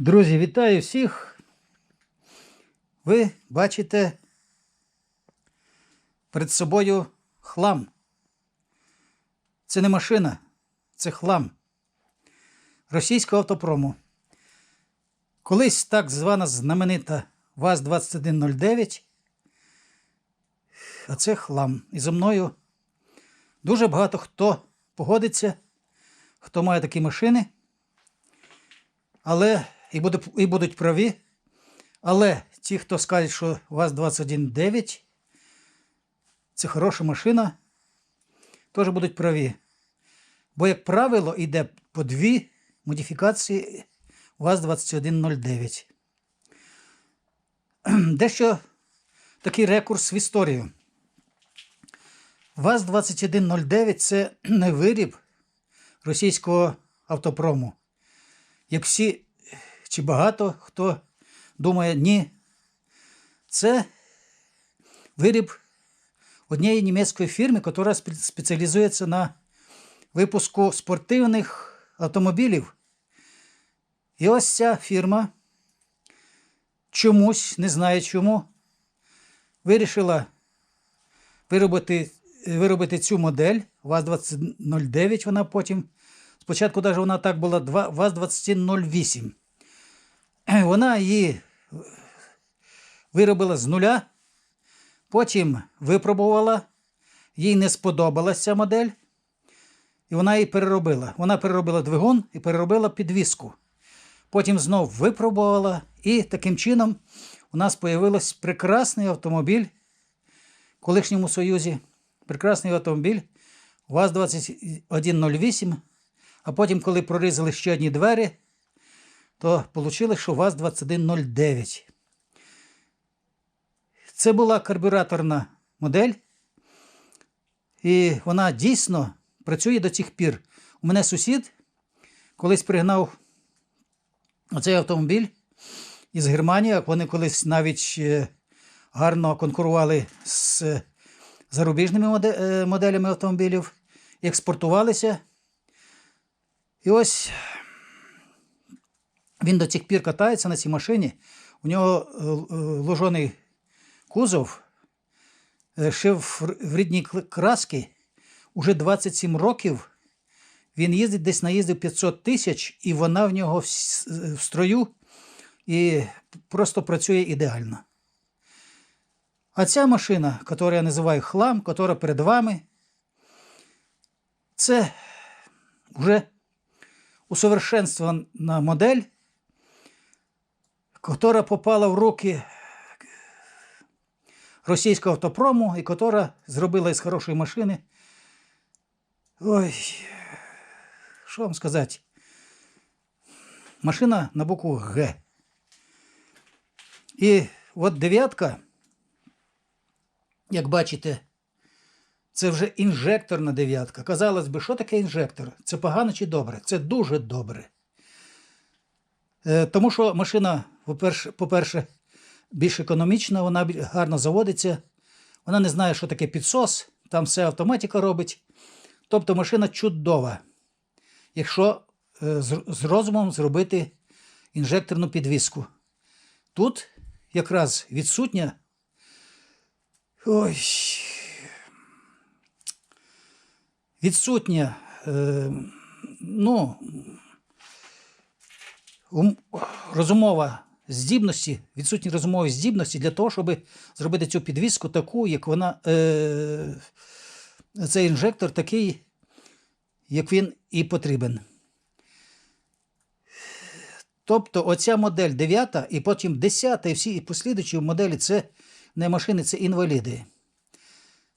Друзі, вітаю всіх. Ви бачите перед собою хлам. Це не машина, це хлам російського автопрому. Колись так звана знаменита ВАЗ-2109, а це хлам. І за мною дуже багато хто погодиться, хто має такі машини. Але і, буде, і будуть праві. Але ті, хто скаже, що ВАЗ-2109 це хороша машина, теж будуть праві. Бо, як правило, йде по дві модифікації ВАЗ-2109. Дещо такий рекурс в історію. ВАЗ-2109 це не виріб російського автопрому як всі чи багато хто думає, ні, це виріб однієї німецької фірми, яка спеціалізується на випуску спортивних автомобілів. І ось ця фірма чомусь, не знаю чому, вирішила виробити, виробити цю модель ВАЗ-2009, вона потім. Спочатку навіть вона так була ВАЗ-2108. Вона її виробила з нуля, потім випробувала, їй не сподобалася модель, і вона її переробила. Вона переробила двигун і переробила підвіску. Потім знов випробувала, і таким чином у нас з'явився прекрасний автомобіль в колишньому Союзі. Прекрасний автомобіль ВАЗ-2108. А потім, коли прорізали ще одні двері, то вийшло, що ВАЗ-2109. Це була карбюраторна модель, і вона дійсно працює до цих пір. У мене сусід колись пригнав оцей автомобіль із Германії, вони колись навіть е, гарно конкурували з зарубіжними е, моделями автомобілів, експортувалися. І ось він до цих пір катається на цій машині. У нього е, е, ложений кузов, е, ще в рідній краски. Уже 27 років він їздить десь наїздив 500 тисяч, і вона в нього в строю і просто працює ідеально. А ця машина, яку я називаю хлам, яка перед вами, це вже усовершенствована модель, яка попала в руки російського автопрому і яка зробила із хорошої машини. Ой, що вам сказати? Машина на букву Г. І от дев'ятка, як бачите, це вже інжекторна дев'ятка. Казалось би, що таке інжектор? Це погано чи добре? Це дуже добре. Е, тому що машина, по-перше, більш економічна, вона гарно заводиться. Вона не знає, що таке підсос, там все автоматика робить. Тобто машина чудова, якщо е, з розумом зробити інжекторну підвіску. Тут якраз відсутня. Ой відсутня е, ну, розумова здібності, відсутні розумові здібності для того, щоб зробити цю підвіску таку, як вона. Е, Цей інжектор такий, як він і потрібен. Тобто оця модель 9 і потім 10 і всі послідуючі моделі це не машини, це інваліди.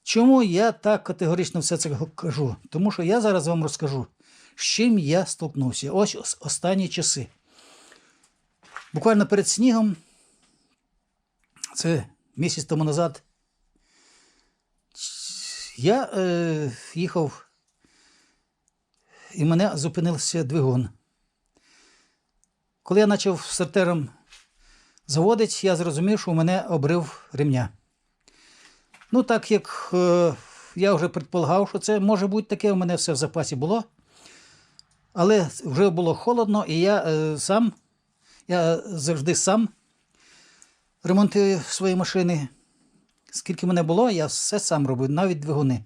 Чому я так категорично все це кажу? Тому що я зараз вам розкажу, з чим я столкнувся. Ось останні часи. Буквально перед снігом, це місяць тому назад, я е, їхав і мене зупинився двигун. Коли я почав стартером заводити, я зрозумів, що у мене обрив ремня. Ну, так як е, я вже предполагав, що це може бути таке, у мене все в запасі було. Але вже було холодно, і я е, сам Я завжди сам ремонтую свої машини. Скільки мене було, я все сам робив, навіть двигуни.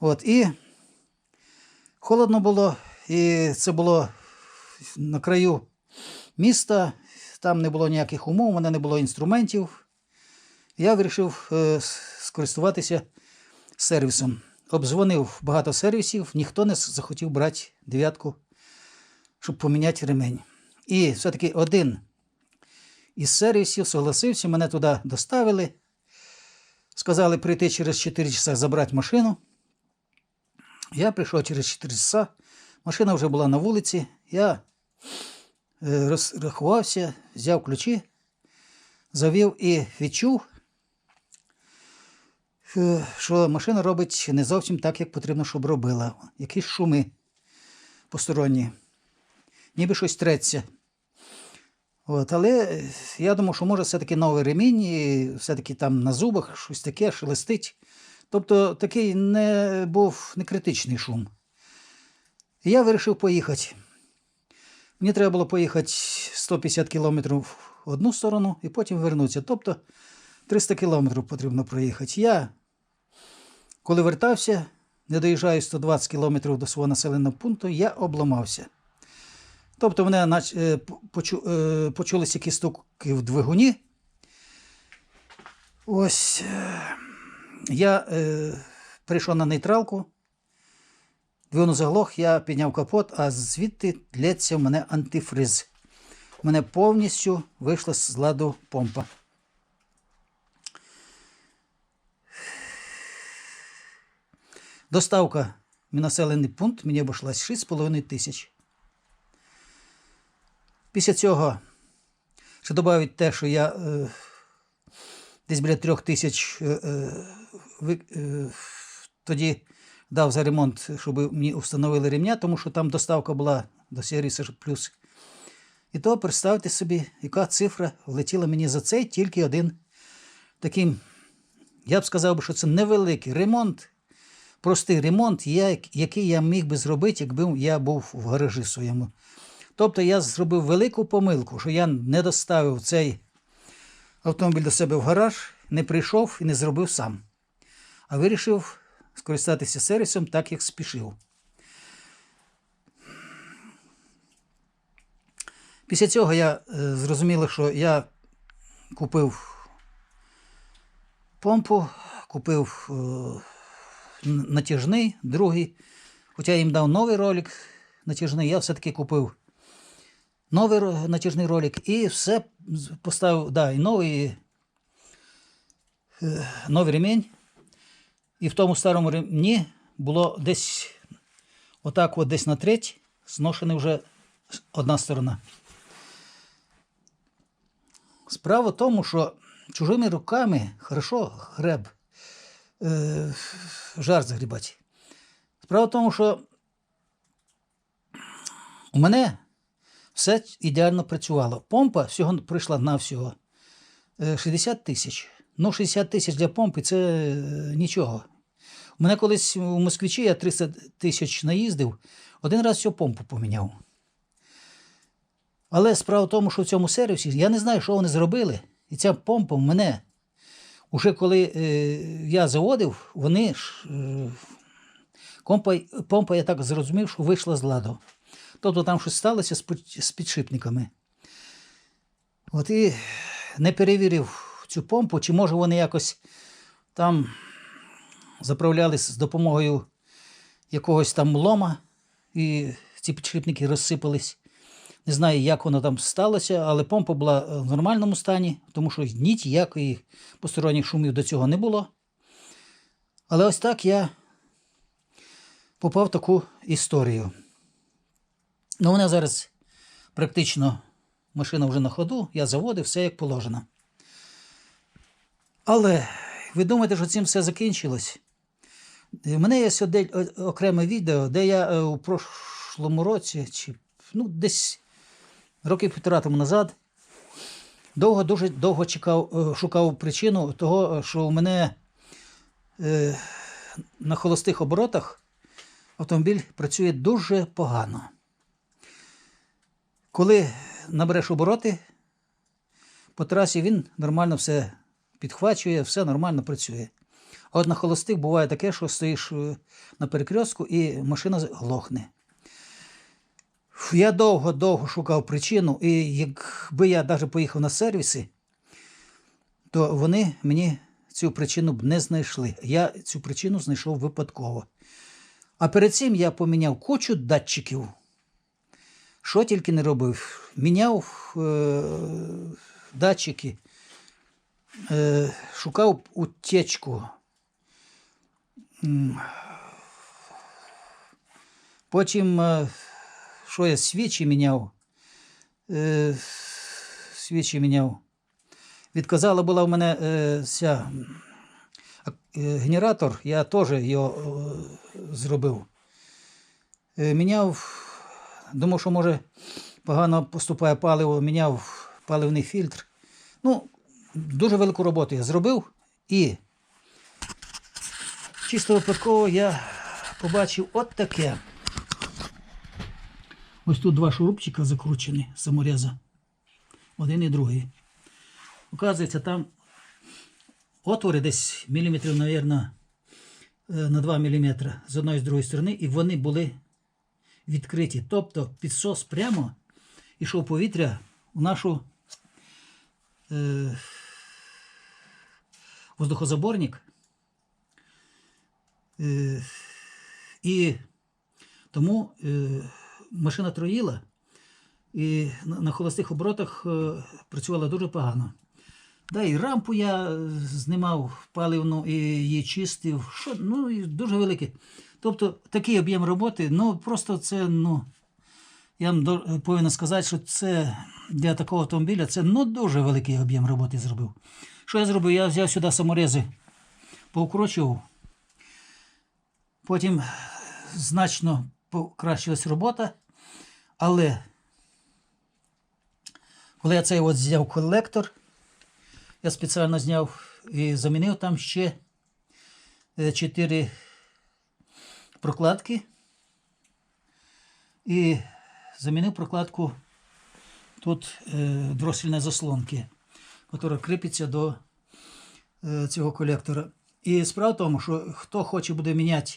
От, і холодно було, і це було на краю міста, там не було ніяких умов, у мене не було інструментів. Я вирішив е, скористуватися сервісом. Обдзвонив багато сервісів, ніхто не захотів брати дев'ятку, щоб поміняти ремень. І все-таки один із сервісів согласився, мене туди доставили. Сказали прийти через 4 часа забрати машину. Я прийшов через 4 часа. Машина вже була на вулиці. Я е, розрахувався, взяв ключі, завів і відчув, е, що машина робить не зовсім так, як потрібно, щоб робила. Якісь шуми посторонні, ніби щось треться. От, але е, я думав, що може все-таки новий ремінь, і все-таки там на зубах щось таке шелестить. Тобто такий не був не критичний шум. Я вирішив поїхати. Мені треба було поїхати 150 кілометрів в одну сторону і потім вернутися. Тобто 300 кілометрів потрібно проїхати. Я, коли вертався, не доїжджаю 120 кілометрів до свого населеного пункту, я обламався. Тобто нач- е, почу- е, почулися якісь стуки в двигуні. Ось е, я е, прийшов на нейтралку, двигун заглох, я підняв капот, а звідти лється в мене антифриз. У мене повністю вийшла з ладу помпа. Доставка в населений пункт мені обійшлась 6,5 тисяч. Після цього ще додавить те, що я е, десь біля трьох тисяч е, е, е, тоді дав за ремонт, щоб мені встановили ремня, тому що там доставка була до сервісу плюс. І то представте собі, яка цифра влетіла мені за цей тільки один такий, я б сказав, що це невеликий ремонт, простий ремонт, який я міг би зробити, якби я був в гаражі своєму. Тобто я зробив велику помилку, що я не доставив цей автомобіль до себе в гараж, не прийшов і не зробив сам, а вирішив скористатися сервісом так, як спішив. Після цього я е, зрозумів, що я купив помпу, купив е, натяжний, другий. Хоча я їм дав новий ролик натяжний, я все-таки купив новий натяжний ролик і все поставив, да, і новий, е, новий ремінь. І в тому старому ремні було десь отак от десь на треть зношена вже одна сторона. Справа в тому, що чужими руками хорошо греб, е, жар загрібати. Справа в тому, що у мене все ідеально працювало. Помпа всього прийшла на всього 60 тисяч. Ну, 60 тисяч для помпи це е, нічого. У мене колись у Москвичі я 300 тисяч наїздив, один раз всю помпу поміняв. Але справа в тому, що в цьому сервісі я не знаю, що вони зробили. І ця помпа в мене, уже коли е, я заводив, вони ж. Е, помпа, помпа, я так зрозумів, що вийшла з ладу. Тобто там щось сталося з, підшипниками. От і не перевірив цю помпу, чи може вони якось там заправлялись з допомогою якогось там лома, і ці підшипники розсипались. Не знаю, як воно там сталося, але помпа була е, в нормальному стані, тому що ніякої посторонніх шумів до цього не було. Але ось так я попав в таку історію. Ну, мене зараз практично машина вже на ходу, я заводив все як положено. Але ви думаєте, що цим все закінчилось? У мене є сьогодні окреме відео, де я е, у прошлому році, чи ну, десь років півтора тому назад, довго, дуже довго чекав, е, шукав причину того, що у мене е, на холостих оборотах автомобіль працює дуже погано. Коли набереш обороти по трасі, він нормально все підхвачує, все нормально працює. А от на холостих буває таке, що стоїш е, на перекрестку і машина глохне. Я довго-довго шукав причину, і якби я навіть поїхав на сервіси, то вони мені цю причину б не знайшли. Я цю причину знайшов випадково. А перед цим я поміняв кучу датчиків. Що тільки не робив. Міняв е, датчики, е, шукав утечку. Потім, е, що я свічі міняв. Е, свічі міняв. Відказала була в мене е, ця е, генератор, я теж його е, зробив. Е, міняв, думав, що може погано поступає паливо, міняв паливний фільтр. Ну, дуже велику роботу я зробив і чисто випадково я побачив от таке. Ось тут два шурупчика закручені самореза. Один і другий. Оказується, там отвори десь міліметрів, мабуть, на 2 мм з одної і з другої сторони, і вони були відкриті. Тобто підсос прямо йшов повітря у нашу е, воздухозаборник. Е, і тому е, машина троїла і на, на холостих оборотах е, працювала дуже погано. Да, і рампу я е, знімав паливну і її чистив. Що, ну, і дуже великий. Тобто такий об'єм роботи, ну просто це, ну, я вам повинен сказати, що це для такого автомобіля це ну, дуже великий об'єм роботи зробив. Що я зробив? Я взяв сюди саморези, поукрочував. Потім значно покращилась робота, але коли я цей от зняв колектор, я спеціально зняв і замінив там ще 4 прокладки. І замінив прокладку тут е, дросельної заслонки, яка кріпиться до е, цього колектора. І справа в тому, що хто хоче буде міняти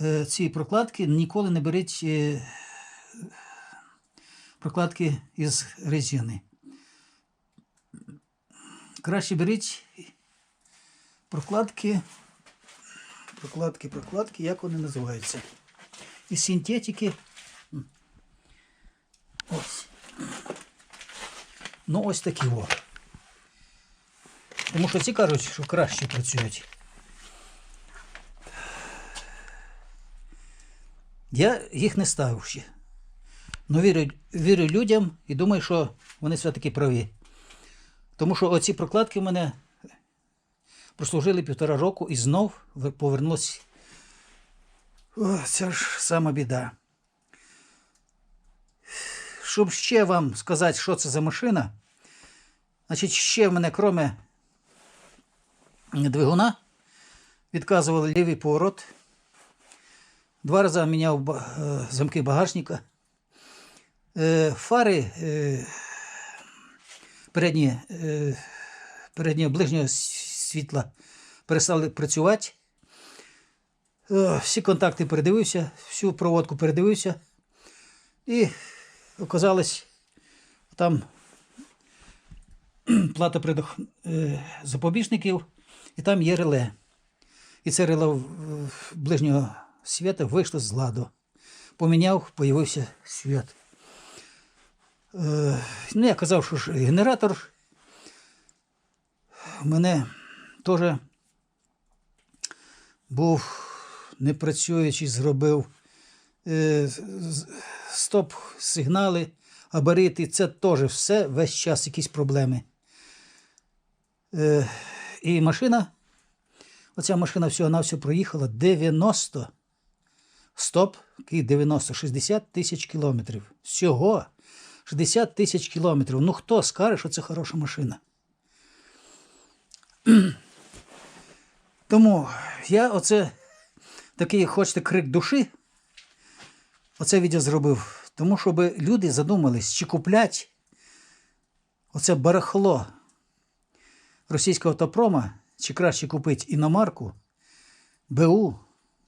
е, ці прокладки, ніколи не беріть прокладки із резини. Краще беріть прокладки, прокладки, прокладки, як вони називаються. Із синтетики. Ось. Ну, ось такі о. Тому що ці кажуть, що краще працюють. Я їх не ставив ще. Ну, вірю, вірю людям і думаю, що вони все-таки праві. Тому що оці прокладки в мене прослужили півтора року і знов повернулось. Це ж сама біда. Щоб ще вам сказати, що це за машина, значить, ще в мене, кроме двигуна, відказували лівий поворот. Два рази міняв е, замки багажника. Е, Фари е, передні, переднього ближнього світла перестали працювати. Е, Всі контакти передивився, всю проводку передивився. І оказалось, там плата предох... е, запобіжників, і там є реле. І це реле ближнього світа вийшло з ладу. Поміняв, появився світ. Е, ну, я казав, що ж генератор мене теж був непрацюючий, зробив е, стоп-сигнали, габарити. Це теж все весь час якісь проблеми. Е, і машина, оця машина всього-навсього проїхала 90 стоп, 90, 60 тисяч кілометрів. Всього 60 тисяч кілометрів. Ну хто скаже, що це хороша машина? Тому я оце такий, хочете, крик душі, оце відео зробив. Тому щоб люди задумались, чи куплять оце барахло російського автопрома, чи краще купити іномарку, БУ,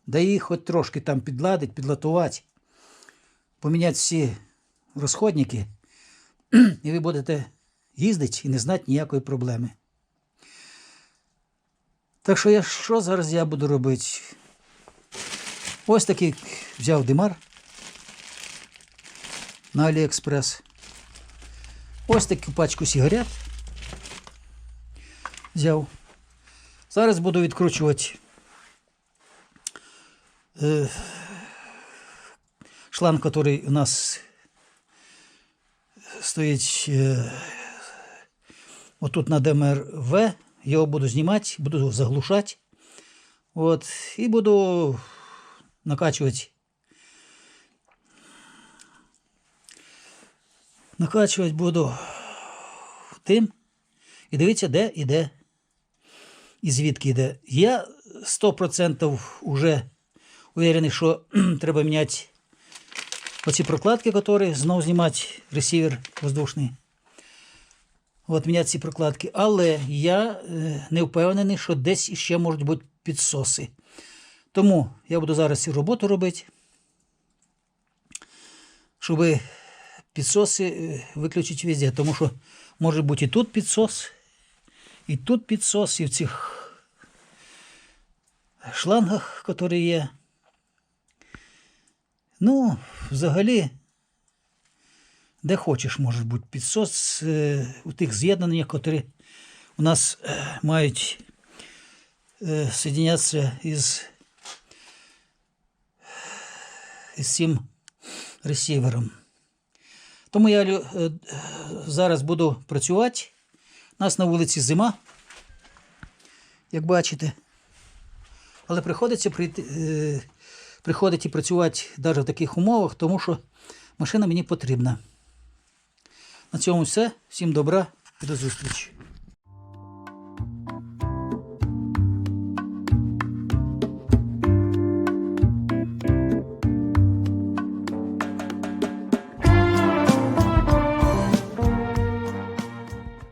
да її хоч трошки там підладить, підлатувати, поміняти всі розходники, і ви будете їздити і не знати ніякої проблеми. Так що я що зараз я буду робити? Ось такий взяв димар на Аліекспрес. Ось таку пачку сигарет взяв. Зараз буду відкручувати е, шланг, який у нас стоїть е, отут на ДМРВ. Його буду знімати, буду заглушати. От, і буду накачувати. Накачувати буду тим. І дивіться, де іде і звідки йде. Я 100% вже уверений, що треба міняти оці прокладки, які знову знімати ресівер воздушний. От міняти ці прокладки. Але я е, не впевнений, що десь іще можуть бути підсоси. Тому я буду зараз цю роботу робити, щоб підсоси е, виключити везде. Тому що може бути і тут підсос, і тут підсос, і в цих шлангах, які є. Ну, взагалі, де хочеш, може бути підсос е, у тих з'єднаннях, які у нас е, мають е, соєднятися із, із цим ресівером. Тому я зараз буду працювати. У нас на вулиці зима, як бачите. Але приходиться прийти, приходить і працювати навіть в таких умовах, тому що машина мені потрібна. На цьому все. Всім добра і до зустрічі.